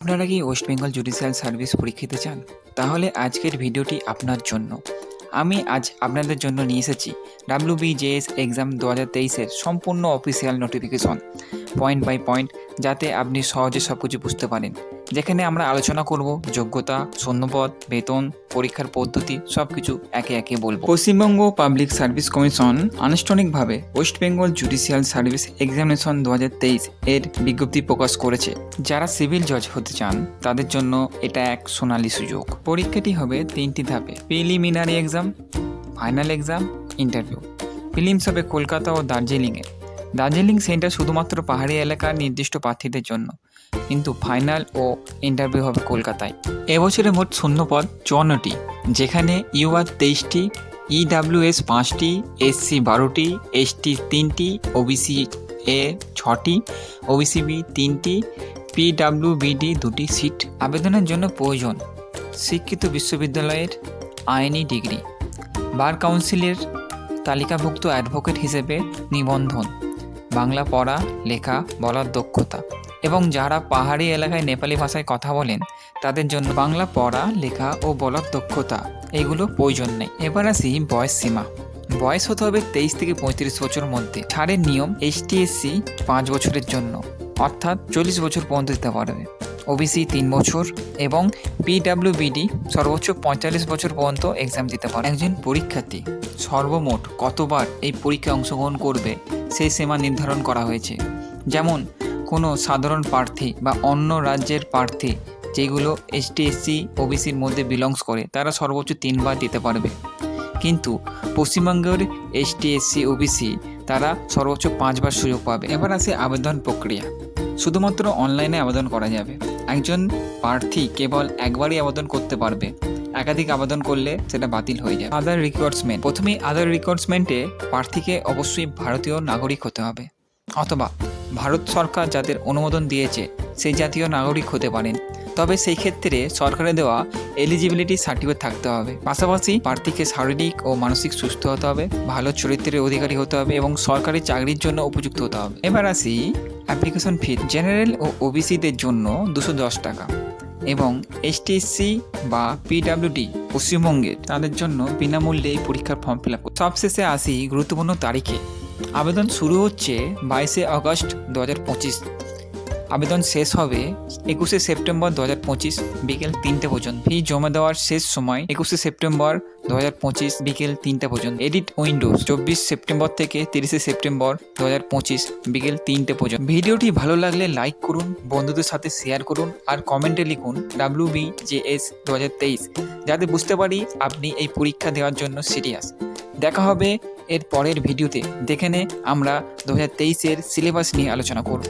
আপনারা কি West Bengal judicial service পরীক্ষিতে চান তাহলে আজকের ভিডিওটি আপনার জন্য। আমি আজ আপনাদের জন্য নিয়ে এসেছি ডাব্লিউ বিজেএস এক্সাম দু হাজার তেইশের সম্পূর্ণ official notification point by point যাতে আপনি সহজে সব কিছু বুঝতে পারেন। যেখানে আমরা আলোচনা করব যোগ্যতা, শূন্যপদ, বেতন, পরীক্ষার পদ্ধতি সব কিছু একে একে বলব। পশ্চিমবঙ্গ পাবলিক সার্ভিস কমিশন আনুষ্ঠানিকভাবে West Bengal judicial service examination দু হাজার তেইশ এর বিজ্ঞপ্তি প্রকাশ করেছে। যারা সিভিল জজ হতে চান, তাদের জন্য এটা এক সোনালী সুযোগ। পরীক্ষাটি হবে তিনটি ধাপে। Preliminary exam final exam interview ফিলিমস হবে কলকাতা ও দার্জিলিংয়ে। দার্জিলিং সেন্টার শুধুমাত্র পাহাড়ি এলাকার নির্দিষ্ট প্রার্থীদের জন্য, কিন্তু ফাইনাল ও ইন্টারভিউ হবে কলকাতায়। এবছরে মোট শূন্যপদ চুয়ান্নটি, যেখানে ইউআর তেইশটি, ইডাব্লিউএস পাঁচটি, এসসি বারোটি, এসটি তিনটি, ওবিসি এ ছটি ওবিসি বি তিনটি, পিডাব্লিউবিডি দুটি সিট আবেদনের জন্য প্রয়োজন। শিক্ষিত বিশ্ববিদ্যালয়ের আইনি ডিগ্রি। বার কাউন্সিলের তালিকাভুক্ত অ্যাডভোকেট হিসেবে নিবন্ধন। বাংলা পড়া, লেখা, বলার দক্ষতা। এবং যারা পাহাড়ি এলাকায় নেপালি ভাষায় কথা বলেন, তাদের জন্য বাংলা পড়া, লেখা ও বলার দক্ষতা, এগুলো প্রয়োজন নেই। এবার আসি বয়স সীমা। বয়স হতে হবে তেইশ থেকে পঁয়ত্রিশ বছর মধ্যে। ছাড়ের নিয়ম এইচটিএসসি পাঁচ বছরের জন্য, অর্থাৎ চল্লিশ বছর পর্যন্ত দিতে পারবে। ওবিসি তিন বছর এবং পিডাব্লিউবিডি সর্বোচ্চ পঁয়তাল্লিশ বছর পর্যন্ত এক্সাম দিতে পারে একজন পরীক্ষার্থী সর্বমোট কতবার এই পরীক্ষায় অংশগ্রহণ করবে সেই সীমা নির্ধারণ করা হয়েছে। যেমন, কোনো সাধারণ প্রার্থী বা অন্য রাজ্যের প্রার্থী যেগুলো এসটি এসসি ওবিসির মধ্যে বিলংস করে, তারা সর্বোচ্চ তিনবার দিতে পারবে। কিন্তু পশ্চিমবঙ্গের এসটি এসসি ওবিসি তারা সর্বোচ্চ পাঁচবার সুযোগ পাবে। এবার আসে আবেদন প্রক্রিয়া। শুধুমাত্র অনলাইনে আবেদন করা যাবে। একজন প্রার্থী কেবল একবারই আবেদন করতে পারবে। একাধিক আবেদন করলে সেটা বাতিল হয়ে যায় আদার রিকোয়ার্সমেন্ট প্রথমেই আদার রিকোয়ার্সমেন্টে প্রার্থীকে অবশ্যই ভারতীয় নাগরিক হতে হবে। অথবা ভারত সরকার যাদের অনুমোদন দিয়েছে, সেই জাতীয় নাগরিক হতে পারেন। তবে সেই ক্ষেত্রে সরকারের দেওয়া এলিজিবিলিটি সার্টিফিকেট থাকতে হবে। পাশাপাশি প্রার্থীকে শারীরিক ও মানসিক সুস্থ হতে হবে, ভালো চরিত্রের অধিকারী হতে হবে এবং সরকারি চাকরির জন্য উপযুক্ত হতে হবে। এবার আসি অ্যাপ্লিকেশন ফি জেনারেল ও ওবিসিদের জন্য দুশো দশ টাকা। এবং এসটিএসসি বা পিডাব্লিউডি পশ্চিমবঙ্গের তাদের জন্য বিনামূল্যে পরীক্ষার ফর্ম ফিল আপ সবশেষে আসি গুরুত্বপূর্ণ তারিখে। আবেদন শুরু হচ্ছে বাইশে আগস্ট দু হাজার পঁচিশ। আবেদন শেষ হবে একুশে সেপ্টেম্বর দু হাজার পঁচিশ বিকেল তিনটে পর্যন্ত। ফি জমা দেওয়ার শেষ সময় একুশে সেপ্টেম্বর দু হাজার পঁচিশ বিকেল তিনটে পর্যন্ত। এডিট উইন্ডোজ চব্বিশ সেপ্টেম্বর থেকে তিরিশে সেপ্টেম্বর দু হাজার পঁচিশ বিকেল তিনটে পর্যন্ত। ভিডিওটি ভালো লাগলে লাইক করুন, বন্ধুদের সাথে শেয়ার করুন আর কমেন্টে লিখুন ডাব্লিউ বি জে এস দু হাজার তেইশ যাতে বুঝতে পারি আপনি এই পরীক্ষা দেওয়ার জন্য সিরিয়াস দেখা হবে এর পরের ভিডিওতে। দেখে নে আমরা দু হাজার তেইশের সিলেবাস নিয়ে আলোচনা করব।